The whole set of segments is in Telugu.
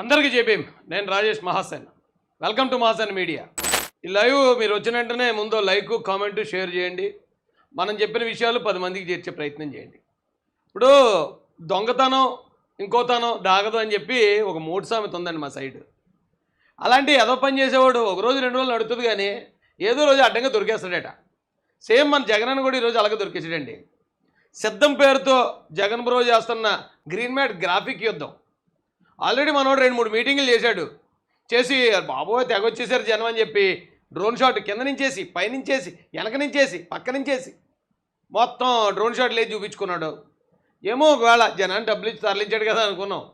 అందరికీ చెప్పేం నేను Rajesh Mahasen. Welcome to Mahasen media ఈ లైవ్ మీరు వచ్చిన వెంటనే ముందు లైక్ కామెంట్ షేర్ చేయండి. మనం చెప్పిన విషయాలు పది మందికి చేర్చే ప్రయత్నం చేయండి. ఇప్పుడు దొంగతనం ఇంకోతనం దాగదు అని చెప్పి ఒక మూడు సామెత ఉందండి మా సైడ్. అలాంటి ఏదో పని చేసేవాడు ఒక రోజు రెండు రోజులు నడుతుంది కానీ ఏదో రోజు అడ్డంగా దొరికేస్తాడట. సేమ్ మన జగన్ అన్న కూడా ఈరోజు అలాగే దొరికేసాడండి. సిద్ధం పేరుతో జగన్ బ్రో చేస్తున్న గ్రీన్ మ్యాట్ గ్రాఫిక్ యుద్ధం. ఆల్రెడీ మనోడు రెండు మూడు మీటింగులు చేశాడు. చేసి బాబోయ్ తెగొచ్చేసారు జనం అని చెప్పి డ్రోన్ షాట్ కింద నుంచేసి పైనుంచేసి వెనక నుంచేసి పక్క నుంచేసి మొత్తం డ్రోన్ షాట్ లేదు చూపించుకున్నాడు. ఏమో ఒకవేళ జనాన్ని డబ్బులు ఇచ్చి తరలించాడు కదా అనుకున్నాం.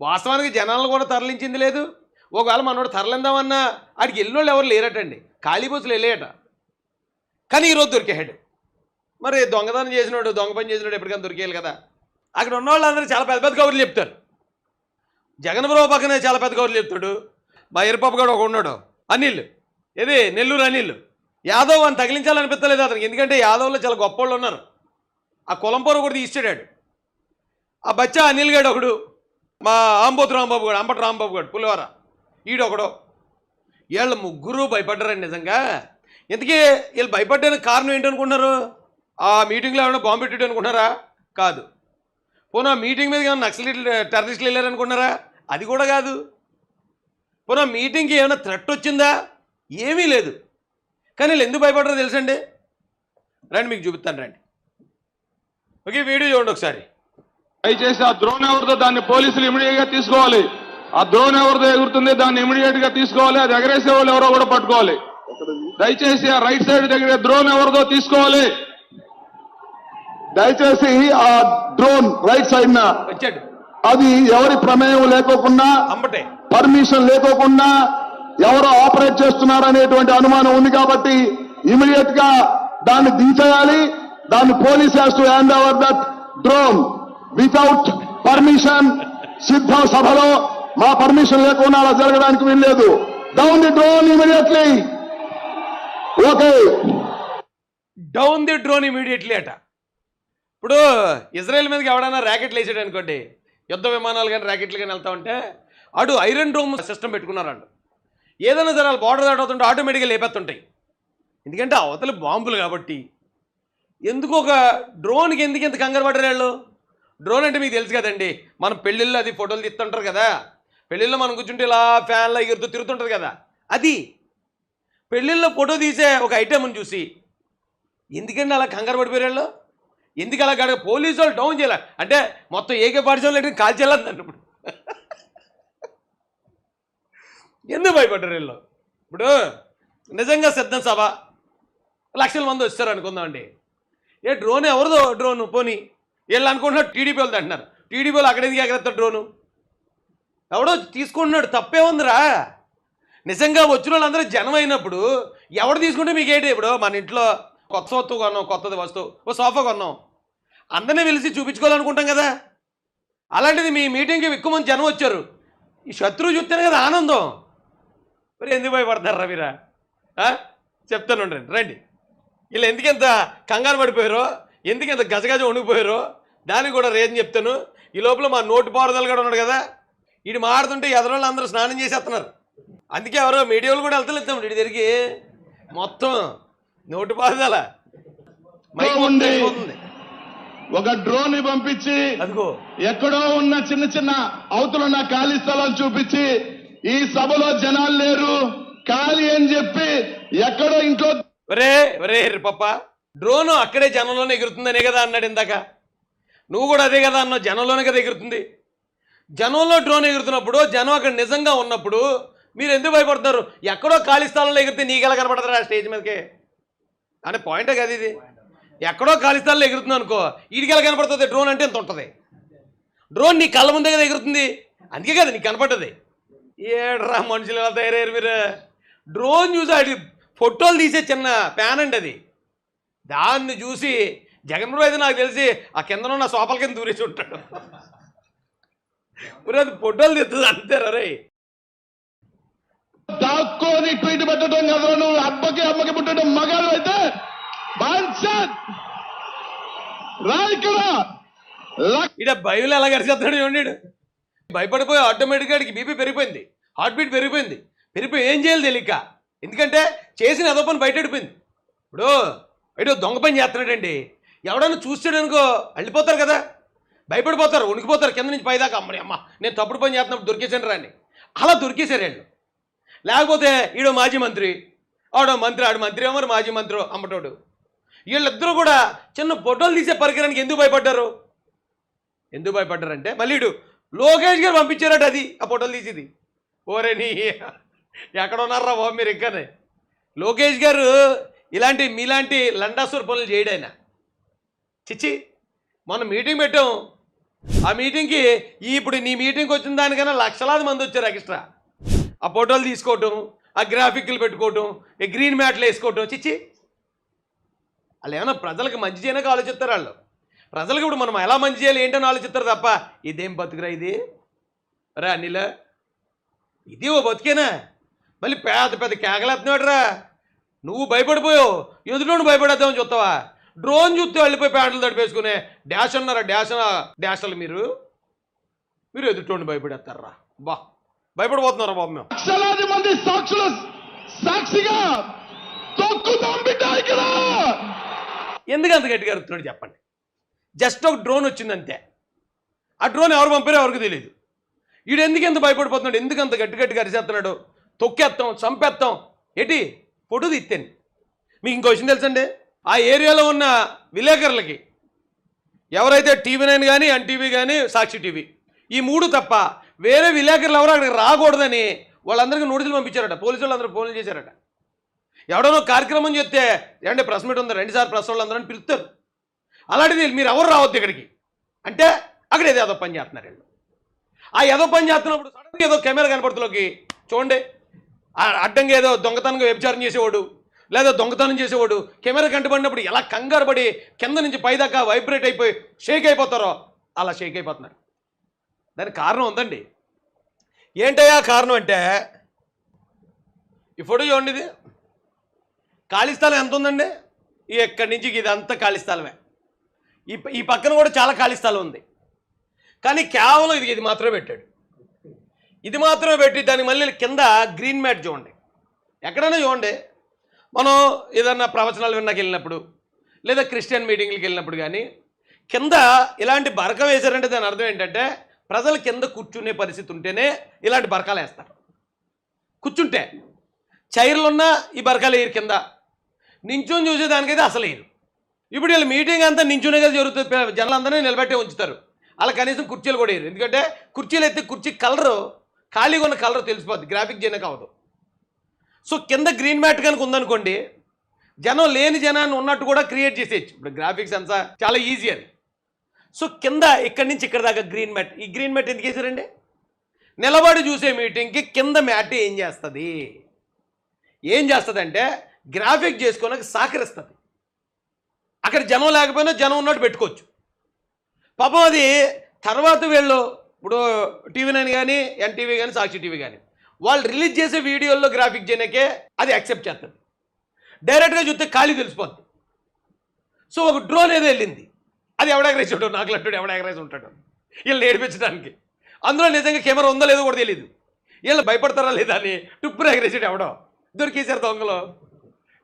వాస్తవానికి జనాలను కూడా తరలించింది లేదు. ఒకవేళ మనోడు తరలిందామన్నా ఆడికి వెళ్ళినోళ్ళు ఎవరు లేరటండి. ఖాళీ బస్సులు వెళ్ళేయట. కానీ ఈరోజు దొరికేయాడు మరి దొంగతనం చేసినాడు దొంగ పని చేసినాడు ఎప్పటికైనా దొరికేయాలి కదా. అక్కడ ఉన్న వాళ్ళందరూ చాలా పెద్ద పెద్ద కబుర్లు చెప్తారు. జగన్ బ్రో పక్కనే చాలా పెద్ద కబుర్లు చెప్తాడు. మా ఎరుపప్ప కూడా ఒక ఉన్నాడు. అనిల్. ఏది? నెల్లూరు అనిల్. యాదవ్ అని తగిలించాలనిపించలేదు అతనికి. ఎందుకంటే యాదవ్లో చాలా గొప్ప వాళ్ళు ఉన్నారు. ఆ కులంపూర కూడా తీస్తాడాడు ఆ బచ్చా అనిల్ గడు ఒకడు మా ఆంబోతు రాంబాబు గారు అంబటి రాంబాబు గారు పులివార ఈడొకడు వీళ్ళ ముగ్గురు భయపడ్డారండి నిజంగా. ఇంతకీ వీళ్ళు భయపడ్డానికి కారణం ఏంటనుకుంటున్నారు ఆ మీటింగ్లో ఏమైనా బాంబు పెట్టాడు అనుకుంటున్నారా? కాదు. పోనా మీటింగ్ మీద ఏమైనా నక్సలైట్ టెర్రరిస్టులు వెళ్ళారనుకున్నారా? అది కూడా కాదు. పోనా మీటింగ్కి ఏమైనా థ్రెట్ వచ్చిందా? ఏమీ లేదు. కానీ వీళ్ళు ఎందుకు భయపడరో తెలుసండి? రండి మీకు చూపిస్తాను రండి. ఓకే వీడియో చూడండి ఒకసారి. దయచేసి ఆ ద్రోణ్ ఎవరితో దాన్ని పోలీసులు ఇమీడియట్గా తీసుకోవాలి. ఆ ద్రోణ్ ఎవరిదో ఎగురుతుంది దాన్ని ఇమీడియట్గా తీసుకోవాలి. అది ఎగరేసే వాళ్ళు ఎవరో కూడా పట్టుకోవాలి. దయచేసి ఆ రైట్ సైడ్ దగ్గర ద్రోణ్ ఎవరిదో తీసుకోవాలి. దయచేసి ఆ డ్రోన్ రైట్ సైడ్ న అది ఎవరి ప్రమేయం లేకోకుండా పర్మిషన్ లేకోకుండా ఎవరో ఆపరేట్ చేస్తున్నారు అనేటువంటి అనుమానం ఉంది కాబట్టి ఇమీడియట్గా దాన్ని దించేయాలి. దాన్ని police has to hand over that drone without permission సిద్ధ సభలో మా పర్మిషన్ లేకుండా అలా జరగడానికి వీల్లేదు. Down the drone immediately okay down the drone immediately అట. ఇప్పుడు ఇజ్రాయెల్ మీదకి ఎవడైనా ర్యాకెట్లు వేసాడు అనుకోండి యుద్ధ విమానాలు కానీ ర్యాకెట్లు కానీ వెళ్తా ఉంటే అటు ఐరన్ డ్రోమ్ సిస్టమ్ పెట్టుకున్నారంట. ఏదైనా సరే బార్డర్ దాటవుతుంటే ఆటోమేటిక్గా లేపేస్తుంటాయి. ఎందుకంటే అవతల బాంబులు కాబట్టి. ఎందుకు ఒక డ్రోన్కి ఎందుకు ఎంత కంగారు పడ్డారు వాళ్ళు? డ్రోన్ అంటే మీకు తెలుసు కదండి మనం పెళ్ళిళ్ళు అది ఫోటోలు తీస్తుంటారు కదా. పెళ్ళిళ్ళలో మనం కూర్చుంటే ఇలా ఫ్యాన్లో ఎగురుతూ తిరుగుతుంటుంది కదా. అది పెళ్ళిళ్ళలో ఫోటో తీసే ఒక ఐటెంని చూసి ఎందుకండి అలా కంగారు పడిపోయారు వాళ్ళు? ఎందుకు అలా గడగ పోలీసు వాళ్ళు డౌన్ చేయాలి. అంటే మొత్తం ఏకే పాఠశాల కాల్ కాల్చేయాలంటే ఇప్పుడు. ఎందుకు భయపడ్డారు వీళ్ళు? ఇప్పుడు నిజంగా సిద్ధం సభ. లక్షల మంది వచ్చారు అనుకుందామండి. ఏ డ్రోన్ ఎవరిదో డ్రోన్ పోనీ. వీళ్ళు అనుకుంటున్నారు టీడీపీ వాళ్ళు అంటున్నారు. టీడీపీ వాళ్ళు అక్కడ ఎందుకు ఎగరేస్తారు డ్రోను? ఎవడో తీసుకుంటున్నాడు తప్పే ఉందిరా. నిజంగా వచ్చిన వాళ్ళందరూ జనం అయినప్పుడు ఎవడు తీసుకుంటే మీకు ఏంటి? ఇప్పుడు మన ఇంట్లో కొత్త వస్తువు కొన్నాం కొత్తది వస్తువు. ఓ సోఫా కొన్నాం అందరినీ పిలిచి చూపించుకోవాలనుకుంటాం కదా. అలాంటిది మీ మీటింగ్కి ఎక్కువ మంది జనం వచ్చారు. ఈ శత్రువు చూస్తేనే కదా ఆనందం. మరి ఎందుకు భయపడతారు రవిరా చెప్తాను రండి. వీళ్ళు ఎందుకెంత కంగారు పడిపోయారో ఎందుకెంత గజగజ వణిగిపోయారో దానికి కూడా రేజన్ చెప్తాను. ఈ లోపల మా నోటి పారుదల కూడా ఉన్నాడు కదా. వీడు మాడుతుంటే ఎదరోళ్ళు అందరూ స్నానం చేసేస్తున్నారు. అందుకే ఎవరో మీడియాలు కూడా వెళ్తలేద్దాం ఇటు తిరిగి. మొత్తం నోటి ఉంది. వెళ్ళిపోతుంది. ఒక డ్రోన్ని పంపించి ఎక్కడో ఉన్న చిన్న చిన్న అవతలున్న ఖాళీ స్థలాలు చూపించి ఈ సభలో జనాలు లేరు. ఖాళీ అని చెప్పి ఎక్కడో ఇంట్లో ఒరే పప్ప డ్రోన్ అక్కడే జనంలోనే ఎగురుతుందనే కదా అన్నాడు ఇందాక. నువ్వు కూడా అదే కదా అన్నావు జనంలోనే కదా ఎగురుతుంది. జనంలో డ్రోన్ ఎగురుతున్నప్పుడు జనం అక్కడ నిజంగా ఉన్నప్పుడు మీరు ఎందుకు భయపడుతున్నారు? ఎక్కడో ఖాళీ స్థలంలో ఎగిరితే నీకెలా కనపడతారా ఆ స్టేజ్ మీదకి? అనే పాయింటే కదా ఇది? ఎక్కడో ఖాళీ స్థలంలో ఎగురుతుంది అనుకో వీడికి కనపడుతుంది? డ్రోన్ అంటే ఎంత ఉంటుంది? డ్రోన్ నీ కళ్ళ ముందే కదా ఎగురుతుంది? అందుకే కదా నీకు కనపడ్డది. ఏడ్రా మనుషులు ఎలా తయారయ్యారు మీరు? డ్రోన్ చూసి అది ఫోటోలు తీసే చిన్న ప్యాన్ అండి అది. దాన్ని చూసి జగన్మోహన్ అయితే నాకు తెలిసి ఆ కిందన ఉన్న సోపల కింద దూరేసి ఉంటాడు. మరి అది ఫోటోలు తెస్తుంది అంతే రే దాక్కోని ట్వీట్ పెట్టడం కదా నువ్వు అబ్బకి అమ్మకి పుట్టడం మగాడు అయితే రా ఇక్కడ బయలు ఎలా గడిచేస్తాడు చూడండి. భయపడిపోయి ఆటోమేటిక్గా అడిగి బీపీ పెరిగిపోయింది. హార్ట్ బీట్ పెరిగిపోయింది. పెరిగిపోయి ఏం చేయాలి తెలియక ఎందుకంటే చేసిన అదో పని బయట ఎడిపోయింది ఇప్పుడు బయట దొంగ పని చేస్తున్నాడండి. ఎవడన్నా చూస్తాడనుకో వెళ్ళిపోతారు కదా. భయపడిపోతారు ఉనికిపోతారు కింద నుంచి పైదాకా అమ్మని అమ్మ నేను తప్పుడు పని చేస్తున్నప్పుడు దొరికేసాను రాని. అలా దొరికేశారు వీళ్ళు. లేకపోతే ఈడో మాజీ మంత్రి ఆడో మంత్రి ఆడు మంత్రి ఏమో మాజీ మంత్రి అమ్మటోడు వీళ్ళిద్దరూ కూడా చిన్న ఫోటోలు తీసే పరికరానికి ఎందుకు భయపడ్డారు? ఎందుకు భయపడ్డారంటే మళ్ళీ ఇడు లోకేష్ గారు పంపించారట అది ఆ ఫోటోలు తీసేది. ఓరే నీ ఎక్కడ ఉన్నారా బాబు మీరు ఇంకానే? లోకేష్ గారు ఇలాంటి మీలాంటి లండాసూర్ పనులు చేయడాయన. చిచ్చి మొన్న మీటింగ్ పెట్టాం. ఆ మీటింగ్కి ఇప్పుడు నీ మీటింగ్కి వచ్చిన దానికన్నా లక్షలాది మంది వచ్చారు ఎక్స్ట్రా. ఆ ఫోటోలు తీసుకోవటం ఆ గ్రాఫిక్లు పెట్టుకోవటం ఈ గ్రీన్ మ్యాట్లు వేసుకోవటం చిచ్చి. వాళ్ళు ఏమైనా ప్రజలకు మంచి చేయడానికి ఆలోచిస్తారు వాళ్ళు. ప్రజలకు ఇప్పుడు మనం ఎలా మంచి చేయాలి ఏంటని ఆలోచిస్తారు తప్ప ఇదేం బతుకురా ఇది? రా అనిల ఇది ఓ బతికేనా? మళ్ళీ పెద్ద పెద్ద కేకలేస్తున్నాడు రా నువ్వు భయపడిపోయావు. ఎదుటి భయపడేద్దామని చూస్తావా? డ్రోన్ చూస్తే వెళ్ళిపోయి ప్యాంట్లు తడిపేసుకునే డాష్ అన్నారా? డాష్ డాషలు మీరు? మీరు ఎదుటోండి భయపడేస్తారా? బా. భయపడిపోతున్నారా బాబు మేము? లక్షలాది మంది సాక్షుల సాక్షిగా తొక్కుతాం బిడ్డ ఇక్కడ. ఎందుకు అంత గట్టిగా అరుతున్నాడు చెప్పండి. జస్ట్ ఒక డ్రోన్ వచ్చింది అంతే ఆ డ్రోన్ ఎవరు పంపారో ఎవరికి తెలియదు వీడు ఎందుకు ఎంత భయపడిపోతున్నాడు? ఎందుకు అంత గట్టి గట్టిగా అరిసేస్తున్నాడు? తొక్కేస్తాం చంపేస్తాం ఏంటి? ఫోటో తీస్తాను మీకు ఇంకో విషయం తెలుసండి? ఆ ఏరియాలో ఉన్న విలేకరులకి ఎవరైతే టీవీ నైన్ కానీ ఎన్టీవీ కానీ సాక్షి టీవీ ఈ మూడు తప్ప వేరే విలేకరులు ఎవరు అక్కడికి రాకూడదని వాళ్ళందరికీ నోటీసులు పంపించారట. పోలీసు వాళ్ళందరూ ఫోన్లు చేశారట. ఎవడనో కార్యక్రమం చెప్తే ఏమంటే ప్రెస్ మీట్ ఉంది రెండుసార్లు ప్రెస్ వాళ్ళందరూ అని పిలుస్తారు. అలాంటిది మీరు ఎవరు రావద్దు ఇక్కడికి. అంటే అక్కడ ఏదో ఏదో పని చేస్తున్నారు వీళ్ళు. ఆ ఏదో పని చేస్తున్నప్పుడు సడన్గా ఏదో కెమెరా కనపడుతులోకి చూడండి. అడ్డంగా ఏదో దొంగతనంగా వ్యభిచారం చేసేవాడు లేదా దొంగతనం చేసేవాడు కెమెరా కంటపడినప్పుడు ఎలా కంగారు పడి కింద నుంచి పైదాకా వైబ్రేట్ అయిపోయి షేక్ అయిపోతారో అలా షేక్ అయిపోతున్నారు. దానికి కారణం ఉందండి. ఏంటయ్యా కారణం అంటే ఈ ఫోటో చూడండి ఇది. ఖాళీ స్థలం ఎంత ఉందండి? ఈ ఎక్కడి నుంచి ఇది అంతా ఖాళీ స్థలమే. ఈ ప- ఈ పక్కన కూడా చాలా ఖాళీ స్థలం ఉంది. కానీ కేవలం ఇది ఇది మాత్రమే పెట్టాడు. ఇది మాత్రమే పెట్టి దాని మళ్ళీ కింద గ్రీన్ మ్యాట్ చూడండి. ఎక్కడైనా చూడండి. మనం ఏదన్నా ప్రవచనాలు విన్నాకి వెళ్ళినప్పుడు లేదా క్రిస్టియన్ మీటింగ్లకు వెళ్ళినప్పుడు కానీ కింద ఇలాంటి బరక వేశారంటే దాని అర్థం ఏంటంటే ప్రజలు కింద కూర్చునే పరిస్థితి ఉంటేనే ఇలాంటి బరకాలు వేస్తారు. కూర్చుంటే చైర్లు ఉన్నా ఈ బరకాలు వేయరు కింద. నించొని చూసేదానికైతే అసలు వేయరు. ఇప్పుడు వీళ్ళు మీటింగ్ అంతా నించునే కదా జరుగుతుంది. జనాలందరినీ నిలబెట్టే ఉంచుతారు. అలా కనీసం కుర్చీలు కూడా వేయరు. ఎందుకంటే కుర్చీలు అయితే కుర్చీ కలరు ఖాళీగా ఉన్న కలర్ తెలిసిపోద్ది. గ్రాఫిక్ చేయడానికి అవ్వదు. సో కింద గ్రీన్ మ్యాట్ కనుక ఉందనుకోండి జనం లేని జనాన్ని ఉన్నట్టు కూడా క్రియేట్ చేసేయచ్చు. ఇప్పుడు గ్రాఫిక్స్ అంతా చాలా ఈజీ అది. సో కింద ఇక్కడి నుంచి ఇక్కడ దాకా గ్రీన్ మ్యాట్ ఈ గ్రీన్ మ్యాట్ ఎందుకు వేసారండి నిలబడి చూసే మీటింగ్కి కింద మ్యాట్ ఏం చేస్తుంది? ఏం చేస్తుందంటే గ్రాఫిక్ చేసుకోవడానికి సహకరిస్తుంది అక్కడ జనం లేకపోయినా జనం ఉన్నట్టు పెట్టుకోవచ్చు. పాపం అది తర్వాత వీళ్ళు ఇప్పుడు టీవీ నైన్ కానీ ఎన్టీవీ కానీ సాక్షి టీవీ కానీ వాళ్ళు రిలీజ్ చేసే వీడియోల్లో గ్రాఫిక్ చేయడానికే అది యాక్సెప్ట్ చేస్తుంది. డైరెక్ట్గా చూస్తే ఖాళీ తెలిసిపోద్ది. సో ఒక డ్రోన్ ఏదో వెళ్ళింది. అది ఎవడెగరేసి ఉంటాడు నాకు లట్టుడు ఎవడెగరేసి ఉంటాడు వీళ్ళు నేర్పించడానికి. అందులో నిజంగా కెమెరా ఉందో లేదో కూడా తెలియదు వీళ్ళు భయపడతారా లేదా అని టుప్పురు ఎగరేసాడు ఎవడో? దొరికేశారు దొంగలు.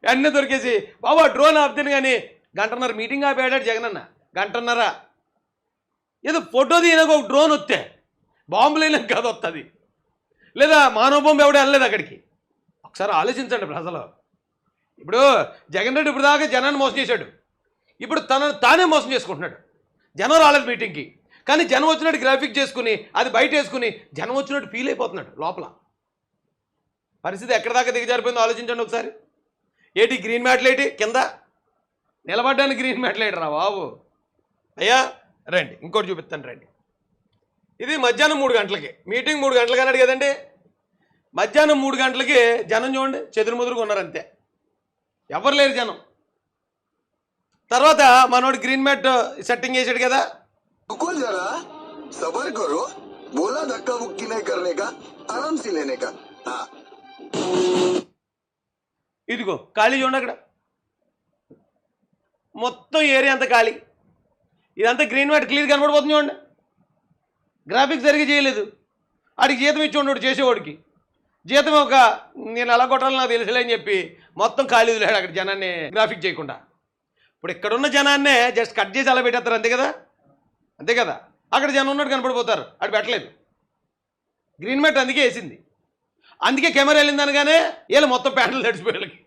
అన్నీ దొరికేసి బాబా డ్రోన్ ఆపుతాను కానీ గంటన్నర మీటింగ్ ఆపేడాడు జగనన్న గంటన్నర. ఏదో ఫోటో తీయడానికి ఒక డ్రోన్ వస్తే బాంబులు అయినా కాదు వస్తుంది లేదా మానవ బాంబు ఎవడో వెళ్ళలేదు అక్కడికి? ఒకసారి ఆలోచించండి ప్రజలు. ఇప్పుడు జగన్ రెడ్డి ఇప్పుడు దాకా జనాన్ని మోసం చేశాడు. ఇప్పుడు తనను తానే మోసం చేసుకుంటున్నాడు. జనం రాలేదు మీటింగ్కి కానీ జనం వచ్చినట్టు గ్రాఫిక్ చేసుకుని అది బయట వేసుకుని జనం వచ్చినట్టు ఫీల్ అయిపోతున్నాడు లోపల. పరిస్థితి ఎక్కడ దాకా దిగజారిపోయిందో ఆలోచించండి ఒకసారి. ఏటి గ్రీన్ మ్యాట్లు ఏంటి కింద? నిలబడ్డానికి గ్రీన్ మ్యాట్లు రా బాబు. అయ్యా రండి. ఇంకోటి చూపిస్తాను రండి. ఇది మధ్యాహ్నం మూడు గంటలకి. మీటింగ్ మూడు గంటలకి అన్నాడు కదండి. మధ్యాహ్నం మూడు గంటలకి జనం చూడండి చెదురుముదురుగా ఉన్నారు అంతే. ఎవరు లేరు జనం? తర్వాత మనోడు గ్రీన్ మ్యాట్ సెట్టింగ్ చేశాడు కదా. ఇదిగో ఖాళీ చూడండి అక్కడ. మొత్తం ఏరియా అంత ఖాళీ. ఇదంతా గ్రీన్ మ్యాట్ క్లియర్ కనబడిపోతుంది చూడండి. గ్రాఫిక్స్ జరిగి చేయలేదు. ఆడికి జీతం ఇచ్చి ఉండడు చేసేవాడికి. జీతం ఒక నేను ఎలా కొట్టాలో నాకు తెలుసులే అని చెప్పి మొత్తం ఖాళీ వదిలేడు అక్కడ జనాన్ని గ్రాఫిక్ చేయకుండా. ఇప్పుడు ఇక్కడున్న జనాన్నే జస్ట్ కట్ చేసి అలా పెట్టేస్తారు అంతే కదా? అంతే కదా? అక్కడ జనం ఉన్నట్టు కనపడిపోతారు అటు పెట్టలేదు. గ్రీన్ మ్యాట్ అందుకే వేసింది. అందుకే కెమెరా వెళ్ళింది అనగానే వీళ్ళు మొత్తం ప్యాంట్లు తడిచిపోయి వీళ్ళకి.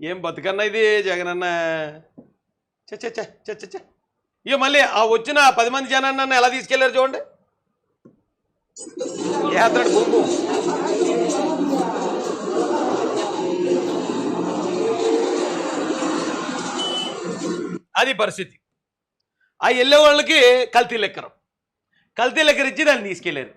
ఏం బతుకన్నా ఇది జగనన్న? అన్న చ చ చ ఇక మళ్ళీ ఆ వచ్చిన పది మంది జనాన్ని ఎలా తీసుకెళ్ళారు చూడండి. ఏ అతడు అది పరిస్థితి. ఆ వెళ్ళే వాళ్ళకి కల్తీ లెక్కరం. కల్తీ లెక్కరిచ్చి దాన్ని తీసుకెళ్ళారు